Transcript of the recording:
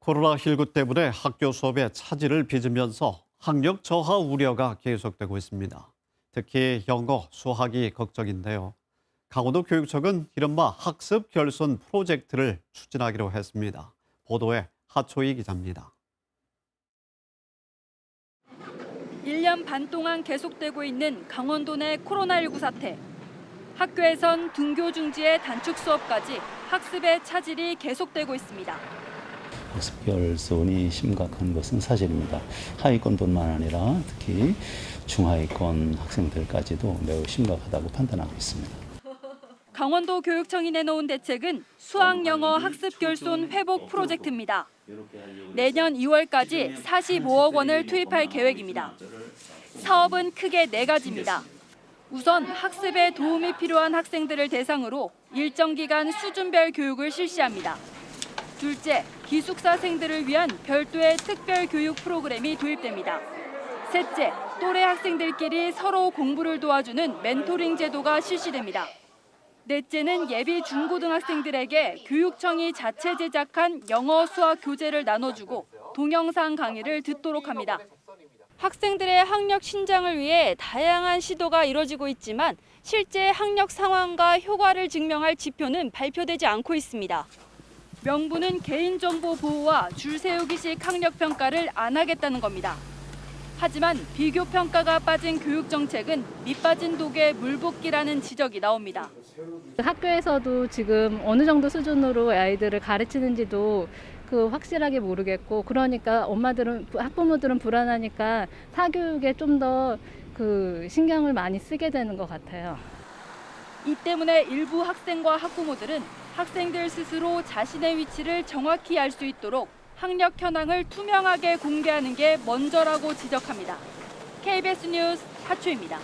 코로나19 때문에 학교 수업에 차질을 빚으면서 학력 저하 우려가 계속되고 있습니다. 특히 영어, 수학이 걱정인데요. 강원도 교육청은 이른바 학습 결손 프로젝트를 추진하기로 했습니다. 보도에 하초희 기자입니다. 1년 반 동안 계속되고 있는 강원도 내 코로나19 사태. 학교에선 등교 중지의 단축 수업까지 학습의 차질이 계속되고 있습니다. 학습 결손이 심각한 것은 사실입니다. 하위권뿐만 아니라 특히 중하위권 학생들까지도 매우 심각하다고 판단하고 있습니다. 강원도 교육청이 내놓은 대책은 수학 영어 학습 결손 회복 프로젝트입니다. 내년 2월까지 45억 원을 투입할 계획입니다. 사업은 크게 네 가지입니다. 우선 학습에 도움이 필요한 학생들을 대상으로 일정 기간 수준별 교육을 실시합니다. 둘째, 기숙사생들을 위한 별도의 특별 교육 프로그램이 도입됩니다. 셋째, 또래 학생들끼리 서로 공부를 도와주는 멘토링 제도가 실시됩니다. 넷째는 예비 중고등학생들에게 교육청이 자체 제작한 영어 수학 교재를 나눠주고 동영상 강의를 듣도록 합니다. 학생들의 학력 신장을 위해 다양한 시도가 이뤄지고 있지만 실제 학력 상황과 효과를 증명할 지표는 발표되지 않고 있습니다. 명분은 개인정보 보호와 줄 세우기식 학력 평가를 안 하겠다는 겁니다. 하지만 비교 평가가 빠진 교육 정책은 밑빠진 독에 물붓기라는 지적이 나옵니다. 학교에서도 지금 어느 정도 수준으로 아이들을 가르치는지도 그 확실하게 모르겠고 그러니까 엄마들은 학부모들은 불안하니까 사교육에 좀 더 그 신경을 많이 쓰게 되는 것 같아요. 이 때문에 일부 학생과 학부모들은 학생들 스스로 자신의 위치를 정확히 알 수 있도록 학력 현황을 투명하게 공개하는 게 먼저라고 지적합니다. KBS 뉴스 하초입니다.